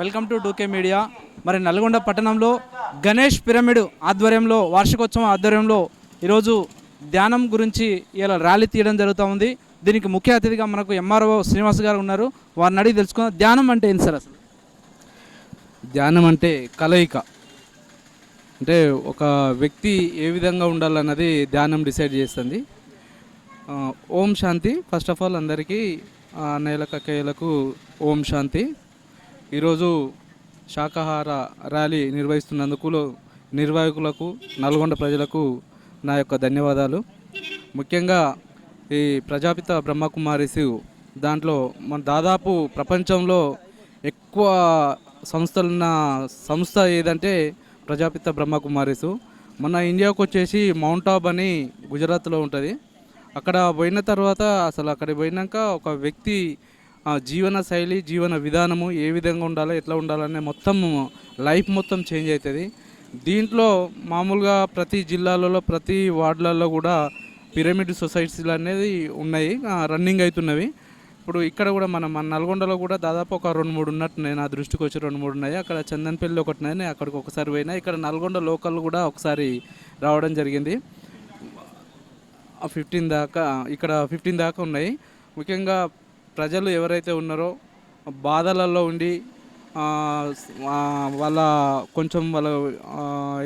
Welcome to డూకే media. మరి నల్గొండ పట్టణంలో Ganesh pyramid ఆధ్వర్యంలో వార్షికోత్సవం ఆధ్వర్యంలో ఈరోజు ధ్యానం గురించి ఇలా ర్యాలీ తీయడం జరుగుతూ ఉంది. దీనికి ముఖ్య అతిథిగా మనకు ఎంఆర్ఓ శ్రీనివాస్ గారు ఉన్నారు. వారిని అడిగి తెలుసుకుందాం. ధ్యానం అంటే ఏంటి సార్ అసలు? ధ్యానం అంటే కలయిక. అంటే ఒక వ్యక్తి ఏ విధంగా ఉండాలన్నది ధ్యానం డిసైడ్ చేస్తుంది. Om Shanti. First of all అందరికీ ఆ, అన్నయ్యలకు ఓం శాంతి. ఈరోజు శాకాహార ర్యాలీ నిర్వహిస్తున్నందుకు నిర్వాహకులకు నల్గొండ ప్రజలకు నా యొక్క ధన్యవాదాలు. ముఖ్యంగా ఈ ప్రజాపిత బ్రహ్మకుమారిసు దాంట్లో మన దాదాపు ప్రపంచంలో ఎక్కువ సంస్థలున్న సంస్థ ఏదంటే ప్రజాపిత బ్రహ్మకుమారిసు మన ఇండియాకు వచ్చేసి మౌంట్ ఆబ్ అని గుజరాత్లో ఉంటుంది. అక్కడ పోయిన తర్వాత అసలు అక్కడ పోయినాక ఒక వ్యక్తి జీవన శైలి జీవన విధానము ఏ విధంగా ఉండాలో ఎట్లా ఉండాలనే మొత్తం లైఫ్ మొత్తం చేంజ్ అవుతుంది దీంట్లో మామూలుగా ప్రతి జిల్లాలలో ప్రతి వార్డులలో కూడా పిరమిడ్ సొసైటీలు అనేది ఉన్నాయి రన్నింగ్ అవుతున్నవి. ఇప్పుడు ఇక్కడ కూడా మనం మన నల్గొండలో కూడా దాదాపు ఒక రెండు మూడు ఉన్నట్టున్నాయి నా దృష్టికి వచ్చి రెండు మూడు ఉన్నాయి. అక్కడ చందన్పల్లి ఒకటి ఉన్నాయి నేను అక్కడికి ఒకసారి పోయినా. ఇక్కడ నల్గొండ లోకల్ కూడా ఒకసారి రావడం జరిగింది. ఫిఫ్టీన్ దాకా ఇక్కడ ఫిఫ్టీన్ దాకా ఉన్నాయి. ముఖ్యంగా ప్రజలు ఎవరైతే ఉన్నారో బాధలలో ఉండి వాళ్ళ కొంచెం వాళ్ళ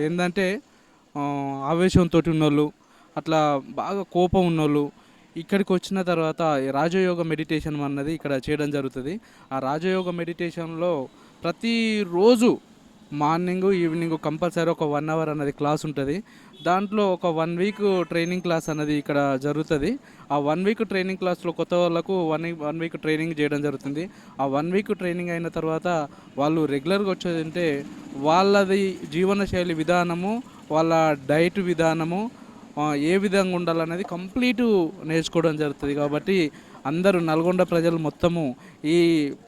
ఏంటంటే ఆవేశంతో ఉన్నోళ్ళు అట్లా బాగా కోపం ఉన్నోళ్ళు ఇక్కడికి వచ్చిన తర్వాత రాజయోగ మెడిటేషన్ అన్నది ఇక్కడ చేయడం జరుగుతుంది. ఆ రాజయోగ మెడిటేషన్లో ప్రతిరోజు మార్నింగ్ ఈవినింగ్ కంపల్సరీ ఒక వన్ అవర్ అన్నది క్లాస్ ఉంటుంది. దాంట్లో ఒక వన్ వీక్ ట్రైనింగ్ క్లాస్ అన్నది ఇక్కడ జరుగుతుంది. ఆ వన్ వీక్ ట్రైనింగ్ క్లాస్లో కొత్త వాళ్ళకు వన్ వన్ వీక్ ట్రైనింగ్ చేయడం జరుగుతుంది. ఆ వన్ వీక్ ట్రైనింగ్ అయిన తర్వాత వాళ్ళు రెగ్యులర్గా వచ్చేదంటే వాళ్ళది జీవనశైలి విధానము వాళ్ళ డైట్ విధానము ఏ విధంగా ఉండాలనేది కంప్లీట్ నేర్చుకోవడం జరుగుతుంది. కాబట్టి అందరూ నల్గొండ ప్రజలు మొత్తము ఈ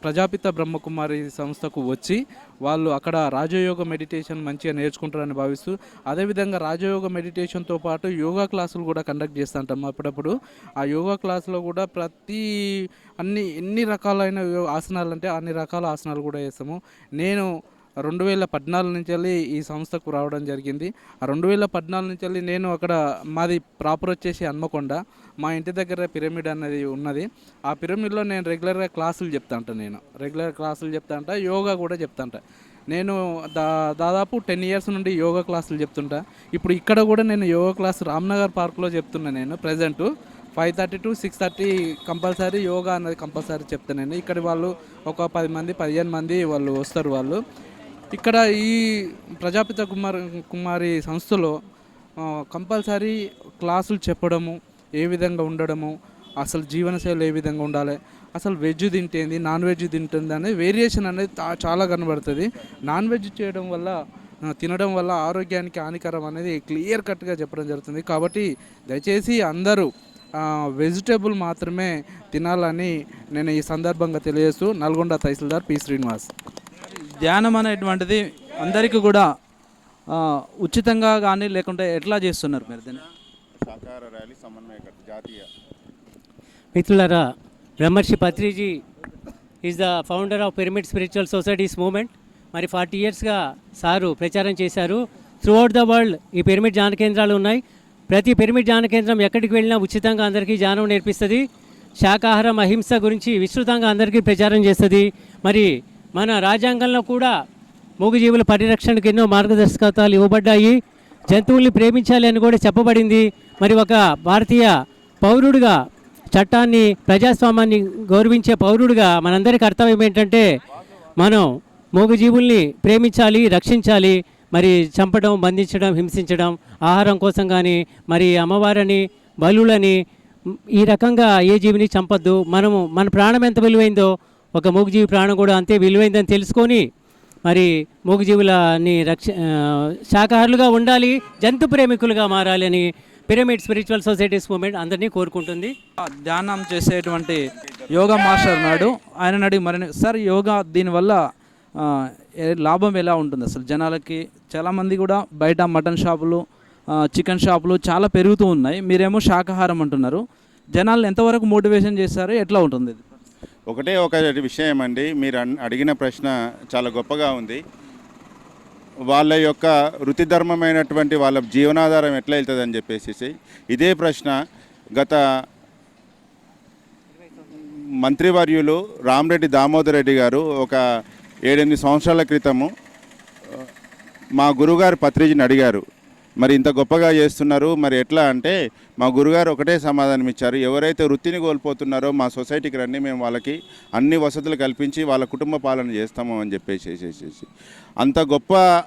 ప్రజాపిత బ్రహ్మకుమారి సంస్థకు వచ్చి వాళ్ళు అక్కడ రాజయోగ మెడిటేషన్ మంచిగా నేర్చుకుంటారని భావిస్తూ అదేవిధంగా రాజయోగ మెడిటేషన్తో పాటు యోగా క్లాసులు కూడా కండక్ట్ చేస్తుంటాం అప్పుడప్పుడు ఆ యోగా క్లాసులో కూడా ప్రతి అన్ని ఎన్ని రకాలైన యో- ఆసనాలు అంటే అన్ని రకాల ఆసనాలు కూడా చేస్తాము. నేను రెండు వేల పద్నాలుగు నుంచి వెళ్ళి ఈ సంస్థకు రావడం జరిగింది. ఆ రెండు వేల పద్నాలుగు నుంచి వెళ్ళి నేను అక్కడ మాది ప్రాపర్ వచ్చేసి హన్మకొండ. మా ఇంటి దగ్గర పిరమిడ్ అనేది ఉన్నది. ఆ పిరమిడ్లో నేను రెగ్యులర్గా క్లాసులు చెప్తా నేను. రెగ్యులర్ క్లాసులు చెప్తా యోగా కూడా చెప్తా నేను దా దాదాపు టెన్ ఇయర్స్ నుండి యోగా క్లాసులు చెప్తుంటా. ఇప్పుడు ఇక్కడ కూడా నేను యోగా క్లాస్ రామ్నగర్ పార్క్లో చెప్తున్నా నేను present. Five thirty to six thirty compulsory yoga అన్నది కంపల్సరీ చెప్తాను నేను. ఇక్కడ వాళ్ళు ఒక పది మంది పదిహేను మంది వాళ్ళు వస్తారు వాళ్ళు. ఇక్కడ ఈ ప్రజాపిత కుమార్ కుమారి సంస్థలో కంపల్సరీ క్లాసులు చెప్పడము ఏ విధంగా ఉండడము అసలు జీవనశైలి ఏ విధంగా ఉండాలి అసలు వెజ్ తింటేంది నాన్ వెజ్ తింటుంది అనేది వేరియేషన్ అనేది చాలా కనబడుతుంది. నాన్ వెజ్ చేయడం వల్ల తినడం వల్ల ఆరోగ్యానికి హానికరం అనేది క్లియర్ కట్గా చెప్పడం జరుగుతుంది. కాబట్టి దయచేసి అందరూ వెజిటేబుల్ మాత్రమే తినాలని నేను ఈ సందర్భంగా తెలియజేస్తూ నల్గొండ తహసీల్దార్ పి. శ్రీనివాస్. ధ్యానం అనేటువంటిది అందరికీ కూడా ఆ, ఉచితంగా కానీ లేకుంటే ఎట్లా చేస్తున్నారు మీరు దీన్ని? శాకాహార ర్యాలీ సమన్వయకర్త జాతీయ. మిత్రులారా Brahmarshi Patriji is the founder of pyramid spiritual societies movement మరి ఫార్టీ ఇయర్స్గా సారు ప్రచారం చేశారు. త్రూఅవుట్ ద వరల్డ్ ఈ పిరమిడ్ ధ్యాన కేంద్రాలు ఉన్నాయి. ప్రతి పిరమిడ్ ధ్యాన కేంద్రం ఎక్కడికి వెళ్ళినా ఉచితంగా అందరికీ ధ్యానం నేర్పిస్తుంది. శాకాహారం అహింస గురించి విస్తృతంగా అందరికీ ప్రచారం చేస్తుంది. మరి మన రాజ్యాంగంలో కూడా మూగజీవుల పరిరక్షణకు ఎన్నో మార్గదర్శకత్వాలు ఇవ్వబడ్డాయి. జంతువుల్ని ప్రేమించాలి అని కూడా చెప్పబడింది. మరి ఒక భారతీయ పౌరుడిగా చట్టాన్ని ప్రజాస్వామ్యాన్ని గౌరవించే పౌరుడిగా మనందరి కర్తవ్యం ఏంటంటే మనం మూగజీవుల్ని ప్రేమించాలి రక్షించాలి మరి చంపడం బంధించడం హింసించడం ఆహారం కోసం కానీ మరి అమ్మవారని బలులని ఈ రకంగా ఏ జీవిని చంపొద్దు. మనము మన ప్రాణం ఎంత విలువైందో ఒక మూగజీవి ప్రాణం కూడా అంతే విలువైందని తెలుసుకొని మరి మూగజీవులని రక్ష శాకాహారులుగా ఉండాలి జంతు ప్రేమికులుగా మారాలి అని పిరమిడ్ స్పిరిచువల్ సొసైటీస్ మూమెంట్ అందరినీ కోరుకుంటుంది. ధ్యానం చేసేటువంటి యోగా మాస్టర్ నాడు ఆయన అడిగి మరి సార్ యోగా దీనివల్ల లాభం ఎలా ఉంటుంది అసలు జనాలకి? చాలామంది కూడా బయట మటన్ షాపులు చికెన్ షాపులు చాలా పెరుగుతూ ఉన్నాయి. మీరేమో శాకాహారం అంటున్నారు. జనాలను ఎంతవరకు మోటివేషన్ చేస్తారు ఎట్లా ఉంటుంది ఇది? ఒకటే ఒక విషయం అండి మీరు అన్- అడిగిన ప్రశ్న చాలా గొప్పగా ఉంది. వాళ్ళ యొక్క వృత్తిధర్మమైనటువంటి వాళ్ళ జీవనాధారం ఎట్లా వెళ్తుంది అని చెప్పేసి. ఇదే ప్రశ్న గత మంత్రివర్యులు రామరెడ్డి దామోదర్ రెడ్డి గారు ఒక ఏడెనిమిది సంవత్సరాల క్రితము మా గురుగారు పత్రిజిని అడిగారు. మరి ఇంత గొప్పగా చేస్తున్నారు. మరి ఎట్లా అంటే మా గురుగారు ఒకటే సమాధానం ఇచ్చారు. ఎవరైతే వృత్తిని కోల్పోతున్నారో మా సొసైటీకి రండి మేము వాళ్ళకి అన్ని వసతులు కల్పించి వాళ్ళ కుటుంబ పాలన చేస్తాము అని చెప్పేసి అంత గొప్ప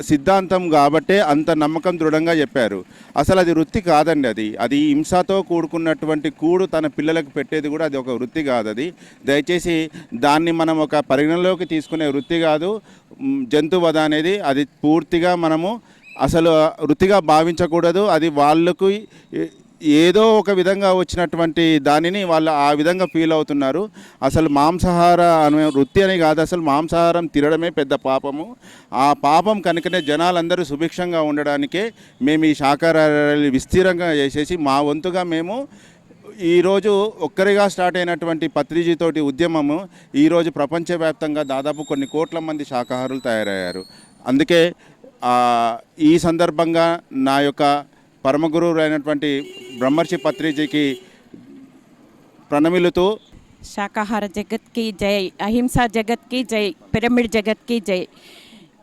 సిద్ధాంతం కాబట్టే అంత నమ్మకం దృఢంగా చెప్పారు. అసలు అది వృత్తి కాదండి అది. అది హింసతో కూడుకున్నటువంటి కూడు తన పిల్లలకు పెట్టేది కూడా అది ఒక వృత్తి కాదు అది. దయచేసి దాన్ని మనం ఒక పరిగణలోకి తీసుకునే వృత్తి కాదు. జంతువధ అనేది అది పూర్తిగా మనము అసలు వృత్తిగా భావించకూడదు. అది వాళ్ళకు ఏదో ఒక విధంగా వచ్చినటువంటి దానిని వాళ్ళు ఆ విధంగా ఫీల్ అవుతున్నారు. అసలు మాంసాహార అనే వృత్తి అని కాదు అసలు మాంసాహారం తినడమే పెద్ద పాపము. ఆ పాపం కనుకనే జనాలందరూ సుభిక్షంగా ఉండడానికే మేము ఈ శాకాహారాలు విస్తీరంగా చేసేసి మా వంతుగా మేము ఈరోజు ఒక్కరిగా స్టార్ట్ అయినటువంటి పత్రిజీతోటి ఉద్యమము ఈరోజు ప్రపంచవ్యాప్తంగా దాదాపు కొన్ని కోట్ల మంది శాకాహారులు తయారయ్యారు. అందుకే ఈ సందర్భంగా నా యొక్క పరమగురువు అయినటువంటి బ్రహ్మర్షి పత్రిజీకి ప్రణమిలుతూ శాకాహార జగత్కి జై అహింసా జగత్కి జై పిరమిడ్ జగత్కి జై.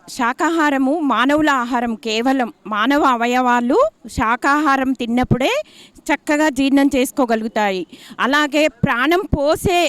శాకాహారము మానవుల ఆహారం కేవలం మానవ అవయవాలు శాకాహారం తిన్నప్పుడే చక్కగా జీర్ణం చేసుకోగలుగుతాయి. అలాగే ప్రాణం పోసే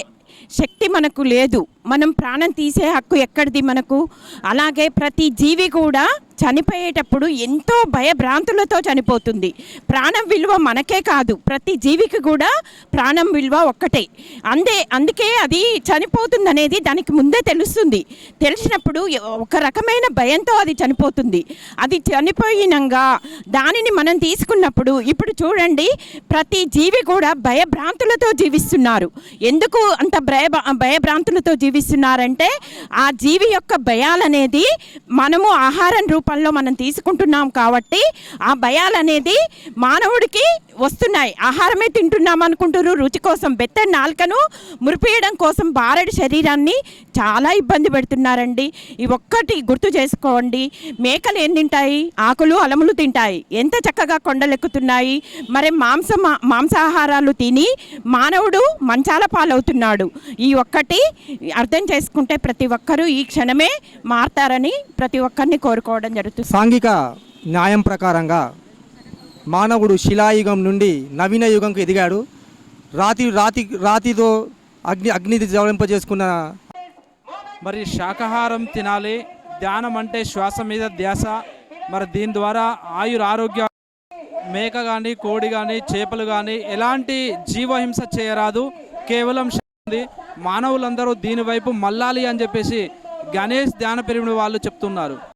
శక్తి మనకు లేదు. మనం ప్రాణం తీసే హక్కు ఎక్కడిది మనకు? అలాగే ప్రతి జీవి కూడా చనిపోయేటప్పుడు ఎంతో భయభ్రాంతులతో చనిపోతుంది. ప్రాణం విలువ మనకే కాదు ప్రతి జీవికి కూడా ప్రాణం విలువ ఒక్కటే. అందే అందుకే అది చనిపోతుంది అనేది దానికి ముందే తెలుస్తుంది. తెలిసినప్పుడు ఒక రకమైన భయంతో అది చనిపోతుంది. అది చనిపోయినంగా దానిని మనం తీసుకున్నప్పుడు ఇప్పుడు చూడండి ప్రతి జీవి కూడా భయభ్రాంతులతో జీవిస్తున్నారు. ఎందుకు అంత భయ భయభ్రాంతులతో జీవిస్తున్నారంటే ఆ జీవి యొక్క భయాలనేది మనము ఆహారం రూపంలో మనం తీసుకుంటున్నాం కాబట్టి ఆ భయాలనేది మానవుడికి వస్తున్నాయి. ఆహారమే తింటున్నాం అనుకుంటారు రుచి కోసం బెత్తడి నాలుకను మురిపియడం కోసం బారడి శరీరాన్ని చాలా ఇబ్బంది పెడుతున్నారండి. ఈ ఒక్కటి గుర్తు చేసుకోండి. మేకలు ఏం తింటాయి? ఆకులు అలములు తింటాయి. ఎంత చక్కగా కొండలెక్కుతున్నాయి. మరి మాంసం మాంసాహారాలు తిని మానవుడు మంచాల పాలవుతున్నాడు. ఈ ఒక్కటి అర్థం చేసుకుంటే ప్రతి ఒక్కరూ ఈ క్షణమే మారతారని ప్రతి ఒక్కరిని కోరుకోవడం జరుగుతుంది. సాంఘిక న్యాయం ప్రకారంగా మానవుడు శిలాయుగం నుండి నవీన యుగంకు ఎదిగాడు. రాతి రాతి రాతితో అగ్ని అగ్నిది జవలింపజేసుకున్న మరి శాకాహారం తినాలి. ధ్యానం అంటే శ్వాస మీద ధ్యాస. మరి దీని ద్వారా ఆయుర ఆరోగ్య మేక కానీ కోడి కానీ చేపలు కానీ ఎలాంటి జీవహింస చేయరాదు. కేవలం ఉంది. మానవులందరూ దీని వైపు మళ్ళాలి అని చెప్పేసి గణేష్ ధ్యాన పిరిమిడి వాళ్ళు చెప్తున్నారు.